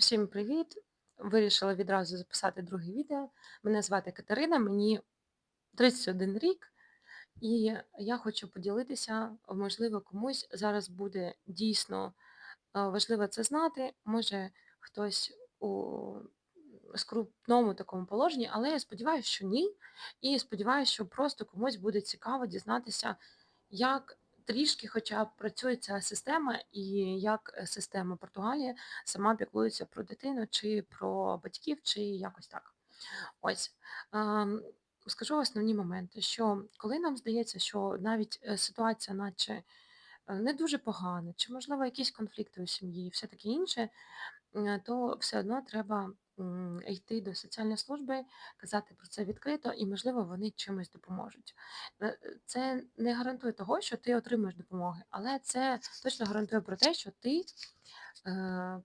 Всім привіт! Вирішила відразу записати друге відео. Мене звати Катерина, мені 31 рік, і я хочу поділитися, можливо, комусь зараз буде дійсно е, важливо це знати. Може, хтось у скрутному такому положенні, але я сподіваюся, що ні. І сподіваюся, що просто комусь буде цікаво дізнатися, як трішки хоча б працює ця система, і як е, система Португалії сама піклується про дитину, чи про батьків, чи якось так. Ось. Скажу основні моменти, що коли нам здається, що навіть е, ситуація, наче е, не дуже погана, чи, можливо, якісь конфлікти у сім'ї і все таке інше, то все одно треба йти до соціальної служби, казати про це відкрито, і, можливо, вони чимось допоможуть. Е, е, Це не гарантує того, що ти отримаєш допомоги, але це точно гарантує про те, що ти е,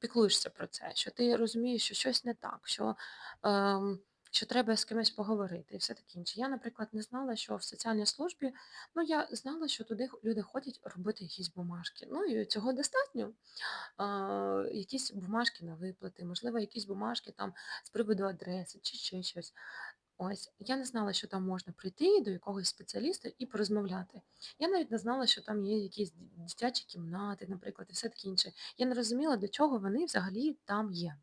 піклуєшся про це, що ти розумієш, що щось не так, що, ем, що треба з кимось поговорити і все таке інше. Я, наприклад, не знала, що в соціальній службі, ну я знала, що туди люди ходять робити якісь бумажки. Ну і цього достатньо. А, якісь бумажки на виплати, можливо, якісь бумажки там з приводу адреси чи ще щось. Ось, я не знала, що там можна прийти до якогось спеціаліста і порозмовляти. Я навіть не знала, що там є якісь дитячі кімнати, наприклад, і все таке інше. Я не розуміла, для чого вони взагалі там є.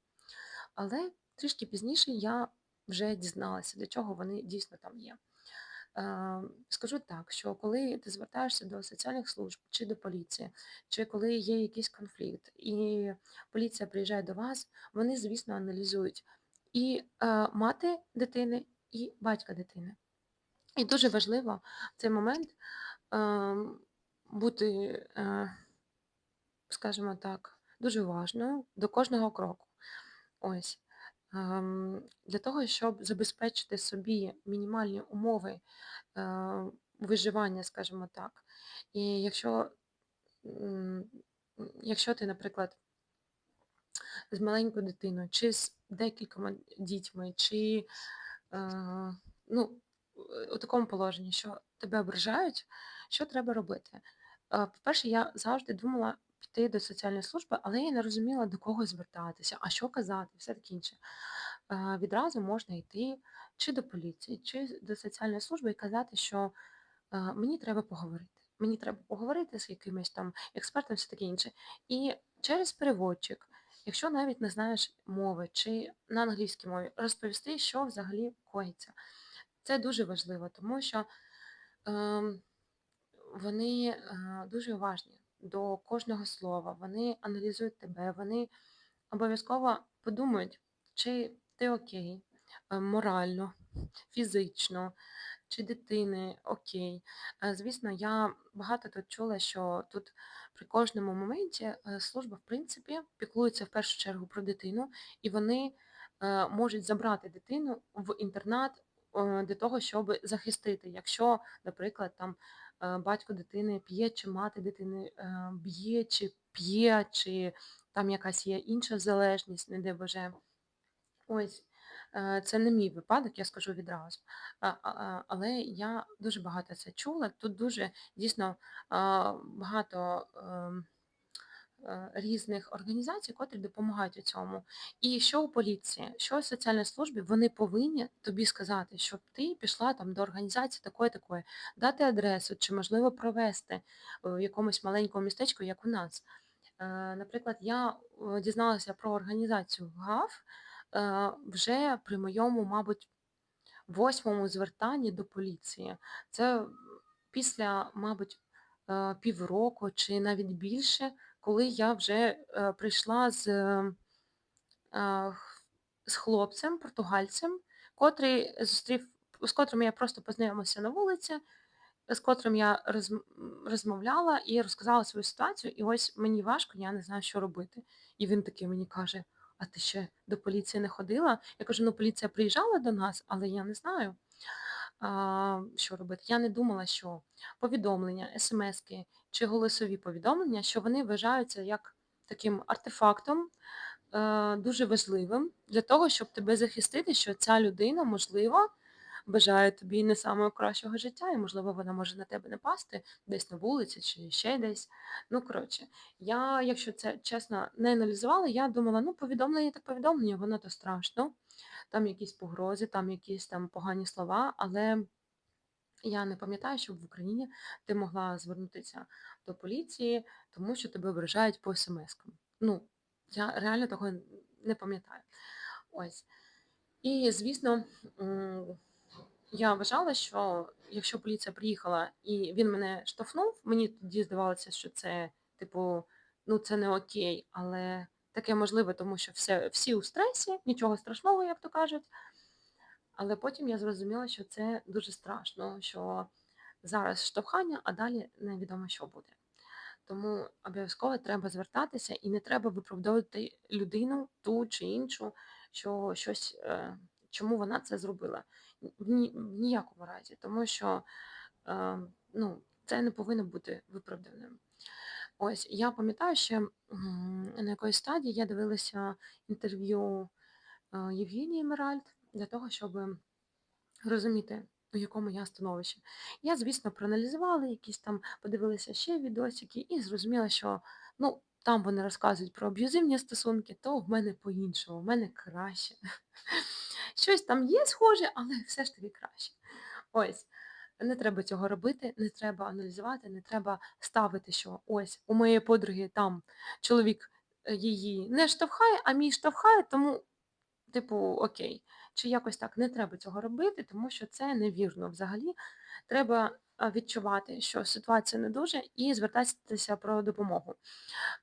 Але трішки пізніше я вже дізналася, для чого вони дійсно там є. Е, Скажу так, що коли ти звертаєшся до соціальних служб чи до поліції, чи коли є якийсь конфлікт, і поліція приїжджає до вас, вони, звісно, аналізують і е, мати дитини, і батька дитини. І дуже важливо в цей момент ем, бути, е, скажімо так, дуже уважною до кожного кроку. Ось. Ем, Для того, щоб забезпечити собі мінімальні умови е, виживання, скажімо так. І якщо, якщо ти, наприклад, з маленькою дитиною, чи з декількома дітьми, чи е, ну, у такому положенні, що тебе ображають, що треба робити? Е, По-перше, я завжди думала піти до соціальної служби, але я не розуміла, до кого звертатися, а що казати, все таке інше. Е, Відразу можна йти чи до поліції, чи до соціальної служби і казати, що е, мені треба поговорити. Мені треба поговорити з якимось там експертом, все таке інше. І через переводчик, якщо навіть не знаєш мови чи на англійській мові, розповісти, що взагалі коїться. Це дуже важливо, тому що ем, вони е, дуже уважні до кожного слова, вони аналізують тебе, вони обов'язково подумають, чи ти окей, е, морально, фізично, чи дитини окей. Е, Звісно, я багато тут чула, що тут при кожному моменті е, служба, в принципі, піклується в першу чергу про дитину, і вони можуть забрати дитину в інтернат для того, щоб захистити, якщо, наприклад, там батько дитини п'є, чи мати дитини е, б'є, чи п'є, чи там якась є інша залежність, не де Боже. Ось, е, це не мій випадок, я скажу відразу. Але я дуже багато це чула. Тут дуже дійсно багато ем, е, різних організацій, котрі допомагають у цьому. І що у поліції, що у соціальній службі, вони повинні тобі сказати, щоб ти пішла там до організації такої-такої, дати адресу, чи можливо провести в якомусь маленькому містечку, як у нас. Е, Наприклад, я е, дізналася про організацію ГАФ е, вже при моєму, мабуть, восьмому звертанні до поліції. Це після, мабуть, е, півроку чи навіть більше, коли я вже е, прийшла з, е, з хлопцем, португальцем, котрий зустрів, з котрим я просто познайомилася на вулиці, з котрим я розм- розмовляла і розказала свою ситуацію, і ось мені важко, я не знаю, що робити. І він такий мені каже: А ти ще до поліції не ходила? Я кажу, ну поліція приїжджала до нас, але я не знаю, що робити. Я не думала, що повідомлення, смски чи голосові повідомлення, що вони вважаються як таким артефактом, е, дуже важливим для того, щоб тебе захистити, що ця людина, можливо, бажає тобі не самого кращого життя, і, можливо, вона може на тебе напасти десь на вулиці чи ще десь. Ну, коротше, я, якщо це чесно не аналізувала, я думала, ну, повідомлення так повідомлення, воно то страшно. Там якісь погрози, там якісь там погані слова, але я не пам'ятаю, щоб в Україні ти могла звернутися до поліції, тому що тебе ображають по смс-кам. Ну, я реально того не пам'ятаю. Ось. І, звісно, я вважала, що якщо поліція приїхала і він мене штовхнув, мені тоді здавалося, що це, типу, ну це не окей, але таке можливо, тому що все, всі у стресі, нічого страшного, як то кажуть. Але потім я зрозуміла, що це дуже страшно, що зараз штовхання, а далі невідомо, що буде. Тому обов'язково треба звертатися і не треба виправдовувати людину, ту чи іншу, що щось, е, чому вона це зробила. В ні- ніякому разі, тому що е, ну, це не повинно бути виправданим. Ось я пам'ятаю, ще на якоїсь стадії я дивилася інтерв'ю е, Євгенії Меральд для того, щоб розуміти, у якому я становищі. Я, звісно, проаналізувала якісь там, подивилася ще відосики і зрозуміла, що ну, там вони розказують про аб'юзивні стосунки, то в мене по-іншому, в мене краще. Щось там є схоже, але все ж таки краще. Ось. Не треба цього робити, не треба аналізувати, не треба ставити, що ось у моєї подруги там чоловік е, її не штовхає, а мій штовхає, тому Типу, окей. Чи якось так не треба цього робити, тому що це невірно взагалі. Треба відчувати, що ситуація не дуже, і звертатися про допомогу.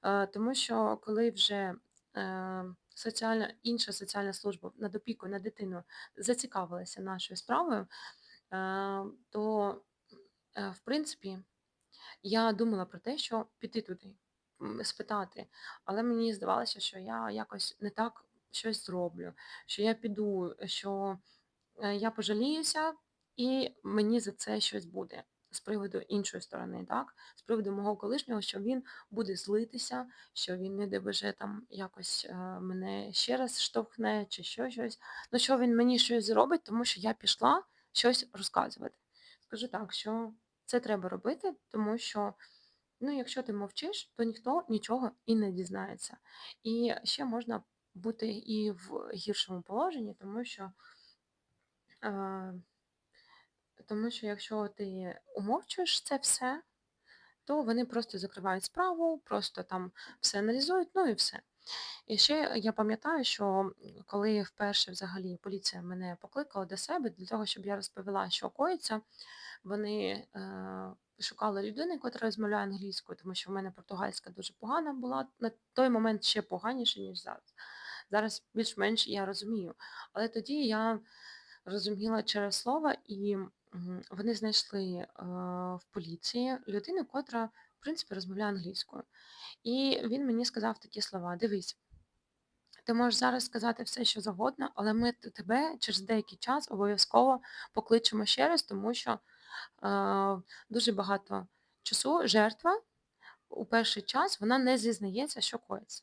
Е, Тому що коли вже е, соціальна, інша соціальна служба над опікою на дитину зацікавилася нашою справою, е, то, в принципі, я думала про те, що піти туди, спитати, але мені здавалося, що я якось не так щось зроблю, що я піду, що е, я пожаліюся, і мені за це щось буде. З приводу іншої сторони, так, з приводу мого колишнього, що він буде злитися, що він не ДБЖ там якось е, мене ще раз штовхне чи що щось. Ну що він мені щось зробить, тому що я пішла щось розказувати. Скажу так, що це треба робити, тому що ну, якщо ти мовчиш, то ніхто нічого і не дізнається. І ще можна бути і в гіршому положенні, тому що, тому що якщо ти умовчуєш це все, то вони просто закривають справу, просто там все аналізують, ну і все. І ще я пам'ятаю, що коли вперше взагалі поліція мене покликала до себе для того, щоб я розповіла, що коїться, вони е, шукали людину, яка розмовляє англійською, тому що в мене португальська дуже погана була. На той момент ще поганіше, ніж зараз. Зараз більш-менш я розумію. Але тоді я розуміла через слово, і вони знайшли в поліції людину, котра, в принципі, розмовляє англійською. І він мені сказав такі слова: Дивись, ти можеш зараз сказати все, що завгодно, але ми тебе через деякий час обов'язково покличемо ще раз, тому що е, дуже багато часу жертва у перший час вона не зізнається, що коїться.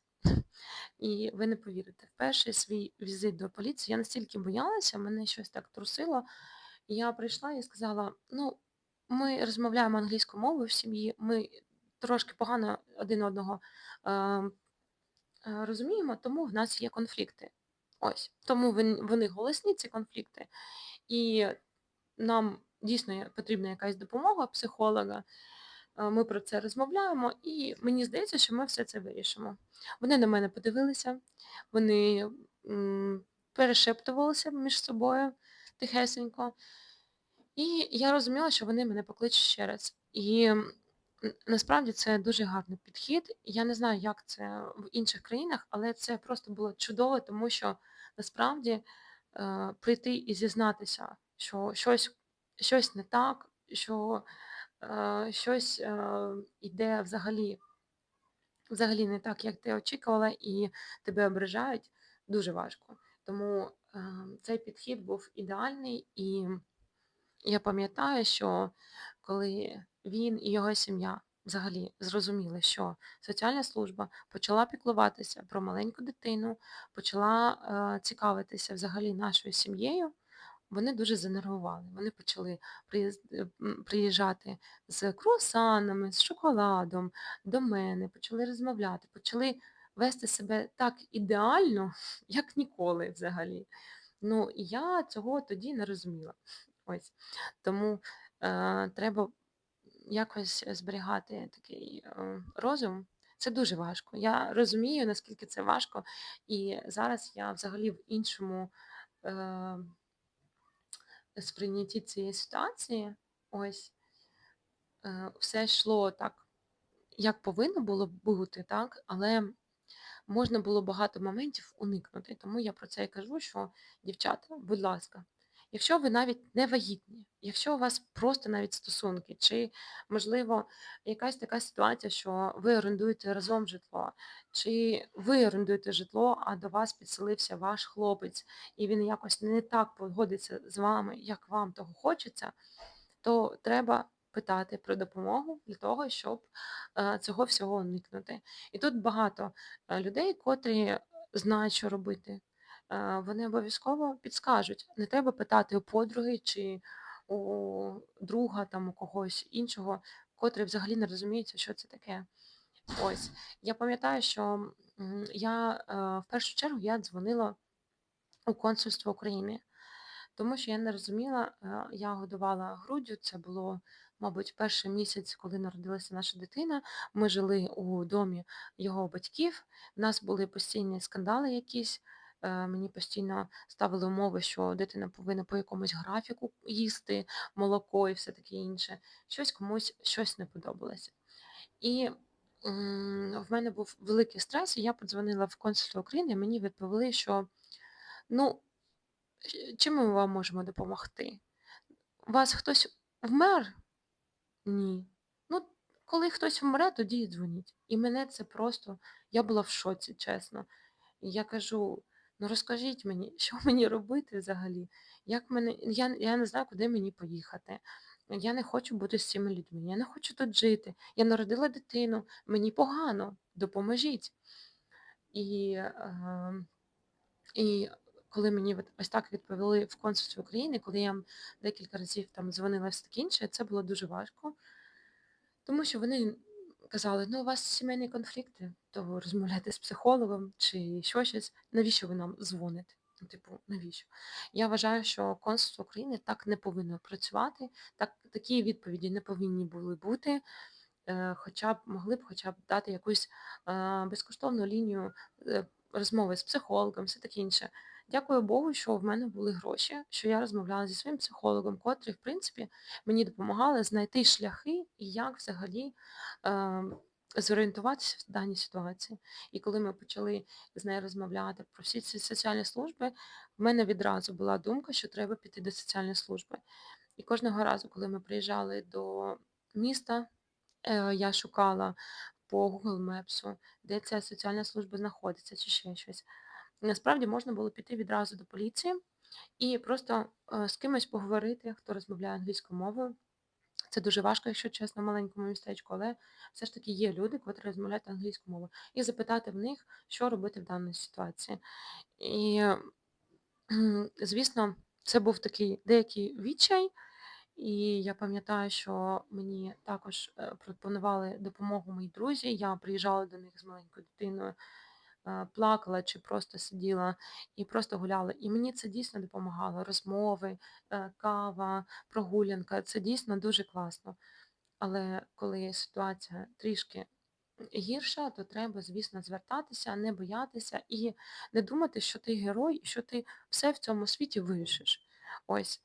І ви не повірите, перший свій візит до поліції я настільки боялася, мене щось так трусило. Я прийшла і сказала: ну, ми розмовляємо англійською мовою в сім'ї, ми трошки погано один одного е, е, розуміємо, тому в нас є конфлікти. Ось. Тому вони голосні, ці конфлікти. І нам дійсно потрібна якась допомога психолога. Ми про це розмовляємо, і мені здається, що ми все це вирішимо. Вони на мене подивилися, вони перешептувалися між собою тихесенько. І я розуміла, що вони мене покличуть ще раз. І насправді це дуже гарний підхід. Я не знаю, як це в інших країнах, але це просто було чудово, тому що насправді е, прийти і зізнатися, що щось, щось не так, що щось е, йде взагалі, взагалі не так, як ти очікувала, і тебе ображають, дуже важко. Тому е, цей підхід був ідеальний і. Я пам'ятаю, що коли він і його сім'я взагалі зрозуміли, що соціальна служба почала піклуватися про маленьку дитину, почала е, цікавитися взагалі нашою сім'єю, вони дуже занервували. Вони почали е, приїжджати з круасанами, з шоколадом до мене, почали розмовляти, почали вести себе так ідеально, як ніколи взагалі. Ну, і я цього тоді не розуміла. Ось. Тому, е, треба якось зберігати такий, е, розум. Це дуже важко. Я розумію, наскільки це важко, і зараз я взагалі в іншому, е, сприйнятті цієї ситуації. Ось. Е, все йшло так, як повинно було бути, так, але можна було багато моментів уникнути. Тому я про це і кажу, що, дівчата, будь ласка, якщо ви навіть не вагітні, якщо у вас просто навіть стосунки, чи, можливо, якась така ситуація, що ви орендуєте разом житло, чи ви орендуєте житло, а до вас підселився ваш хлопець, і він якось не так погодиться з вами, як вам того хочеться, то треба питати про допомогу для того, щоб е, цього всього уникнути. І тут багато е, людей, котрі знають, що робити. Е, Вони обов'язково підскажуть. Не треба питати у подруги чи у друга, там, у когось іншого, котрий взагалі не розуміється, що це таке. Ось. Я пам'ятаю, що я е, в першу чергу я дзвонила у консульство України. Тому що я не розуміла, е, я годувала груддю, це було, мабуть, перший місяць, коли народилася наша дитина. Ми жили у домі його батьків, у нас були постійні скандали якісь. Е, Мені постійно ставили умови, що дитина повинна по якомусь графіку їсти молоко і все таке інше. Щось комусь щось не подобалося. І в мене був великий стрес, і я подзвонила в консульство України, і мені відповіли, що ну, Чим ми вам можемо допомогти? У вас хтось вмер? Ні. Ну, коли хтось вмре, тоді і дзвоніть. І мене це просто, я була в шоці, чесно. Я кажу: ну розкажіть мені, що мені робити взагалі? Як мене, я, я не знаю, куди мені поїхати. Я не хочу бути з цими людьми, я не хочу тут жити. Я народила дитину, мені погано, допоможіть. І і коли мені ось так відповіли в консульстві України, коли я декілька разів там дзвонила все таке інше, це було дуже важко, тому що вони казали, ну у вас сімейні конфлікти, то розмовляйте з психологом чи що щось, навіщо ви нам дзвоните? Ну, Типу, навіщо? Я вважаю, що консульство України так не повинно працювати, так, такі відповіді не повинні були бути. Е, хоча б могли б хоча б дати якусь е, безкоштовну лінію е, розмови з психологом, все таке інше. Дякую Богу, що в мене були гроші, що я розмовляла зі своїм психологом, котрий, в принципі, мені допомагали знайти шляхи і як взагалі е, зорієнтуватися в даній ситуації. І коли ми почали з нею розмовляти про всі ці соціальні служби, в мене відразу була думка, що треба піти до соціальної служби. І кожного разу, коли ми приїжджали до міста, Е, я шукала по Google Maps, де ця соціальна служба знаходиться, чи ще щось. Насправді можна було піти відразу до поліції і просто е, з кимось поговорити, хто розмовляє англійською мовою. Це дуже важко, якщо чесно, в маленькому містечку, але все ж таки є люди, котрі розмовляють англійською мовою, і запитати в них, що робити в даній ситуації. І, звісно, це був такий деякий відчай. І я пам'ятаю, що мені також е, пропонували допомогу мої друзі. Я приїжджала до них з маленькою дитиною, плакала чи просто сиділа і просто гуляла. І мені це дійсно допомагало. Розмови, е, кава, прогулянка. Це дійсно дуже класно. Але коли ситуація трішки гірша, то треба, звісно, звертатися, не боятися і не думати, що ти герой що ти все в цьому світі вирішиш. Ось.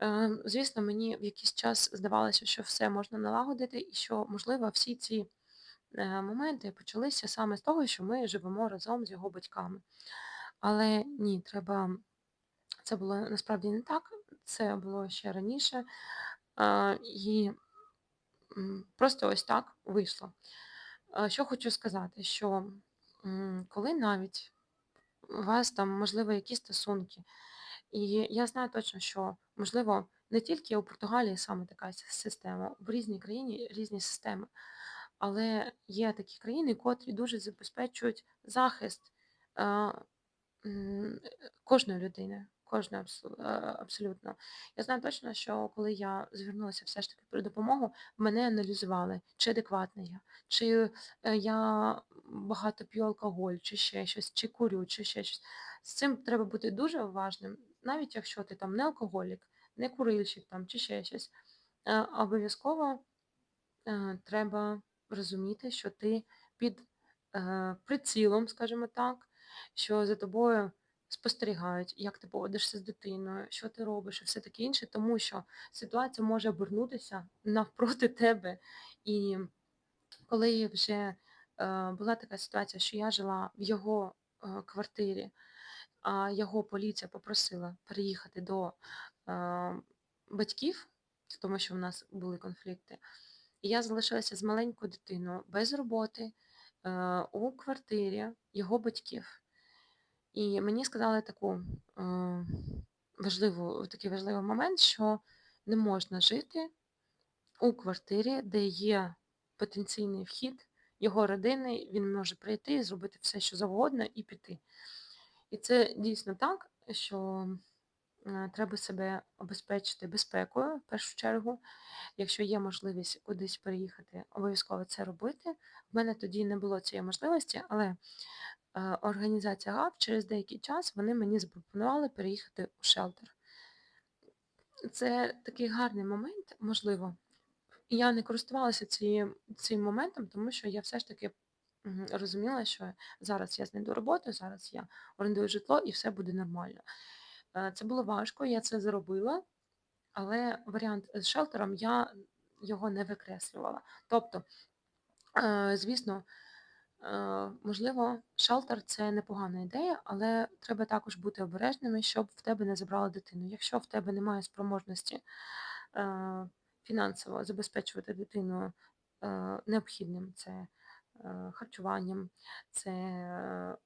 Ем, звісно, мені в якийсь час здавалося, що все можна налагодити, і що, можливо, всі ці моменти почалися саме з того, що ми живемо разом з його батьками. Але ні, треба. Це було насправді не так, це було ще раніше. Е, І просто ось так вийшло. Е, Що хочу сказати, що коли навіть у вас там, можливо, якісь стосунки, і я знаю точно, що, можливо, не тільки у Португалії саме така система, в різній країні різні системи, але є такі країни, котрі дуже забезпечують захист кожної людини, е, абсолютно. Я знаю точно, що коли я звернулася все ж таки про допомогу, мене аналізували, чи адекватна я, чи, е, я багато п'ю алкоголь, чи ще щось, чи курю, чи ще щось. З цим треба бути дуже уважним, навіть якщо ти там не алкоголік, не курильщик там, чи ще щось. Е, обов'язково, е, треба розуміти, що ти під, е, прицілом, скажімо так, що за тобою спостерігають, як ти поводишся з дитиною, що ти робиш і все таке інше, тому що ситуація може обернутися навпроти тебе. І коли вже, е, була така ситуація, що я жила в його, е, квартирі, а його поліція попросила переїхати до, е, батьків, тому що в нас були конфлікти. І я залишилася з маленькою дитиною без роботи, е, у квартирі його батьків. І мені сказали таку, е, важливу такий важливий момент, що не можна жити у квартирі, де є потенційний вхід його родини, він може прийти, зробити все, що завгодно, і піти. І це дійсно так, що, треба себе обезпечити безпекою в першу чергу. Якщо є можливість кудись переїхати, обов'язково це робити. В мене тоді не було цієї можливості, але, е, організація ГАВ через деякий час вони мені запропонували переїхати у шелтер. Це такий гарний момент, можливо. І я не користувалася цією цим моментом, тому що я все ж таки, розуміла, що зараз я знайду роботу, зараз я орендую житло і все буде нормально. Е, це було важко, я це зробила, але варіант з шелтером я його не викреслювала. Тобто, е, звісно, е, можливо, шелтер це непогана ідея, але треба також бути обережними, щоб в тебе не забрали дитину. Якщо в тебе немає спроможності, фінансово забезпечувати дитину, необхідним це, харчуванням, це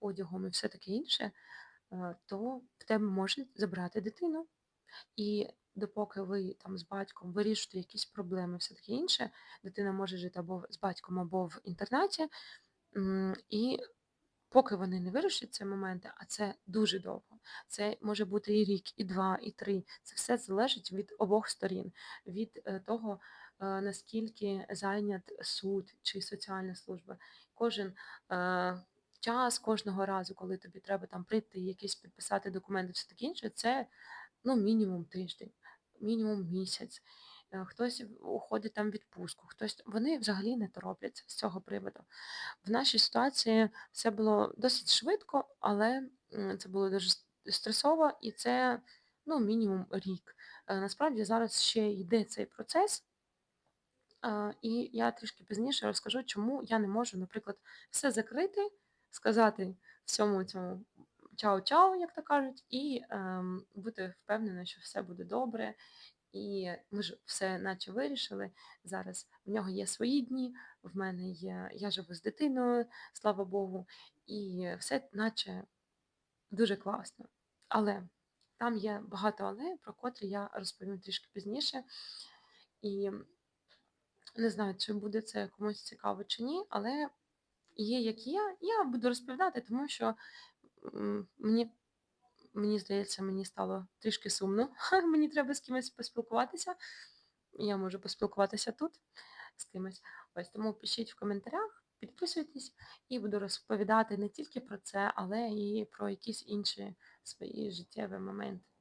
одягом і все таке інше, то в тебе можуть забрати дитину. І допоки ви там з батьком вирішуєте якісь проблеми, все таке інше, дитина може жити або з батьком, або в інтернаті. І поки вони не вирішать ці моменти, а це дуже довго. Це може бути і рік, і два, і три. Це все залежить від обох сторін, від е, того, е, наскільки зайнят суд чи соціальна служба. Кожен е, час, кожного разу, коли тобі треба там прийти, якісь підписати документи, все таке інше, це ну, мінімум тиждень, мінімум місяць. Е, Хтось уходить там в відпустку, хтось вони взагалі не торопляться з цього приводу. В нашій ситуації все було досить швидко, але це було дуже стресово, і це ну, мінімум рік. Е, Насправді зараз ще йде цей процес, і я трішки пізніше розкажу, чому я не можу, наприклад, все закрити, сказати всьому цьому чао-чао, як то кажуть, і ем, бути впевнена, що все буде добре. І ми ж все наче вирішили. Зараз в нього є свої дні, в мене є, я живу з дитиною, слава Богу, і все наче дуже класно. Але там є багато але, про котрі я розповім трішки пізніше. І не знаю, чи буде це комусь цікаво чи ні, але є як є. Я буду розповідати, тому що мені, мені здається, мені стало трішки сумно. Мені треба з кимось поспілкуватися. Я можу поспілкуватися тут з кимось. Ось тому пишіть в коментарях, підписуйтесь і буду розповідати не тільки про це, але і про якісь інші свої життєві моменти.